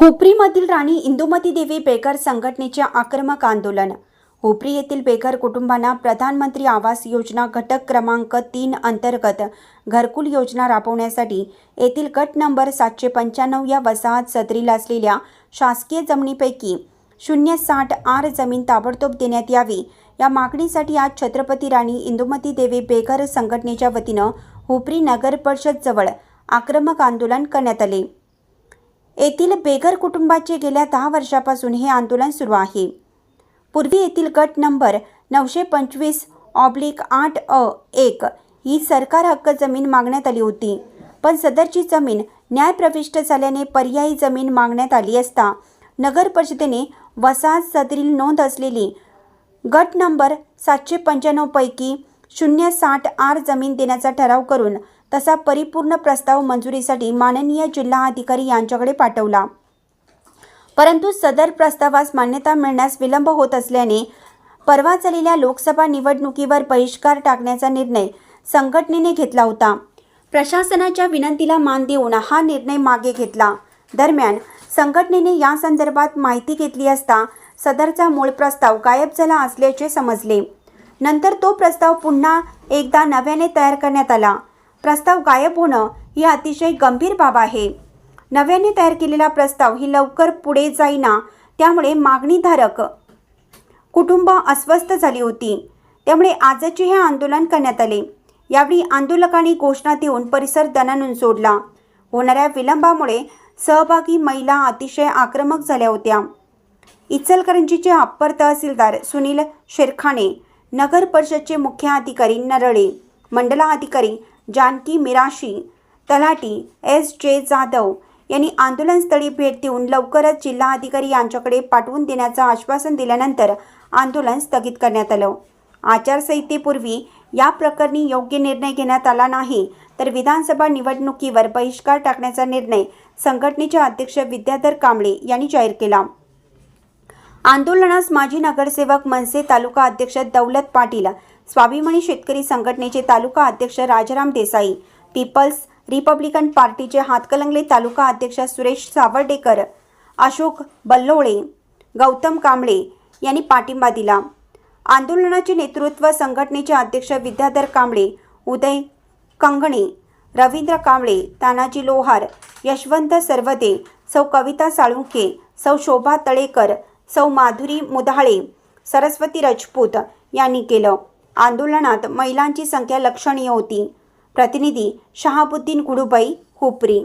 हुपरीमधील राणी इंदुमती देवी बेघर संघटनेचे आक्रमक आंदोलन. हुपरी येथील बेघर कुटुंबांना प्रधानमंत्री आवास योजना घटक क्रमांक तीन अंतर्गत घरकुल योजना राबवण्यासाठी येथील गट नंबर सातशे पंच्याण्णव या वसाहत सदरील असलेल्या शासकीय जमिनीपैकी शून्य साठ आर जमीन ताबडतोब देण्यात यावी. या मागणीसाठी आज छत्रपती राणी इंदुमती देवी बेघर संघटनेच्या वतीनं हुपरी नगर परिषदजवळ आक्रमक आंदोलन करण्यात आले. येथील बेघर कुटुंबाचे गेल्या दहा वर्षापासून हे आंदोलन सुरू आहे. पूर्वी येथील गट नंबर नऊशे पंचवीस ऑब्लिक आठ अ एक ही सरकार हक्क जमीन मागण्यात आली होती. पण सदरची जमीन न्यायप्रविष्ट झाल्याने पर्यायी जमीन मागण्यात आली असता नगर परिषदेने वसाहत सदरील नोंद असलेली गट नंबर सातशे पंच्याण्णवपैकी शून्य साठ आर जमीन देण्याचा ठराव करून तसा परिपूर्ण प्रस्ताव मंजुरीसाठी माननीय जिल्हा अधिकारी यांच्याकडे पाठवला. परंतु सदर प्रस्तावास मान्यता मिळण्यास विलंब होत असल्याने परवा झालेल्या लोकसभा निवडणुकीवर बहिष्कार टाकण्याचा निर्णय संघटनेने घेतला होता. प्रशासनाच्या विनंतीला मान देऊन हा निर्णय मागे घेतला. दरम्यान संघटनेने या संदर्भात माहिती घेतली असता सदरचा मूळ प्रस्ताव गायब झाला असल्याचे समजले. नंतर तो प्रस्ताव पुन्हा एकदा नव्याने तयार करण्यात आला. प्रस्ताव गायब होणं ही अतिशय गंभीर बाब आहे. नव्याने तयार केलेला प्रस्ताव ही लवकर पुढे जाईना त्यामुळे मागणीधारक कुटुंब अस्वस्थ झाली होती. त्यामुळे आजचे हे आंदोलन करण्यात आले. यावेळी आंदोलकांनी घोषणा देऊन परिसर दणानून सोडला. होणाऱ्या विलंबामुळे सहभागी महिला अतिशय आक्रमक झाल्या होत्या. इचलकरंजीचे अप्पर तहसीलदार सुनील शेरखाने नगर परिषदचे मुख्य अधिकारी नरळे मंडला अधिकारी जानकी मिराशी तलाटी एस. जे. जाधव यांनी आंदोलनस्थळी भेट देऊन लवकरच जिल्हाधिकारी यांच्याकडे पाठवून देण्याचं आश्वासन दिल्यानंतर आंदोलन स्थगित करण्यात आलं. आचारसंहितेपूर्वी या प्रकरणी योग्य निर्णय घेण्यात आला नाही तर विधानसभा निवडणुकीवर बहिष्कार टाकण्याचा निर्णय संघटनेचे अध्यक्ष विद्याधर कांबळे यांनी जाहीर केला. आंदोलनास माजी नगरसेवक मनसे तालुका अध्यक्ष दौलत पाटील स्वाभिमानी शेतकरी संघटनेचे तालुका अध्यक्ष राजाराम देसाई पीपल्स रिपब्लिकन पार्टीचे हातकलंगले तालुका अध्यक्ष सुरेश सावर्डेकर अशोक बल्लोळे गौतम कांबळे यांनी पाठिंबा दिला. आंदोलनाचे नेतृत्व संघटनेचे अध्यक्ष विद्याधर कांबळे उदय कंगणे रवींद्र कांबळे तानाजी लोहार यशवंत सरवदे सौ कविता साळुंके सौ शोभा तळेकर सौ माधुरी मुधाळे सरस्वती राजपूत यांनी केलं. आंदोलनात महिलांची संख्या लक्षणीय होती. प्रतिनिधी शहाबुद्दीन गुडुबाई हुपरी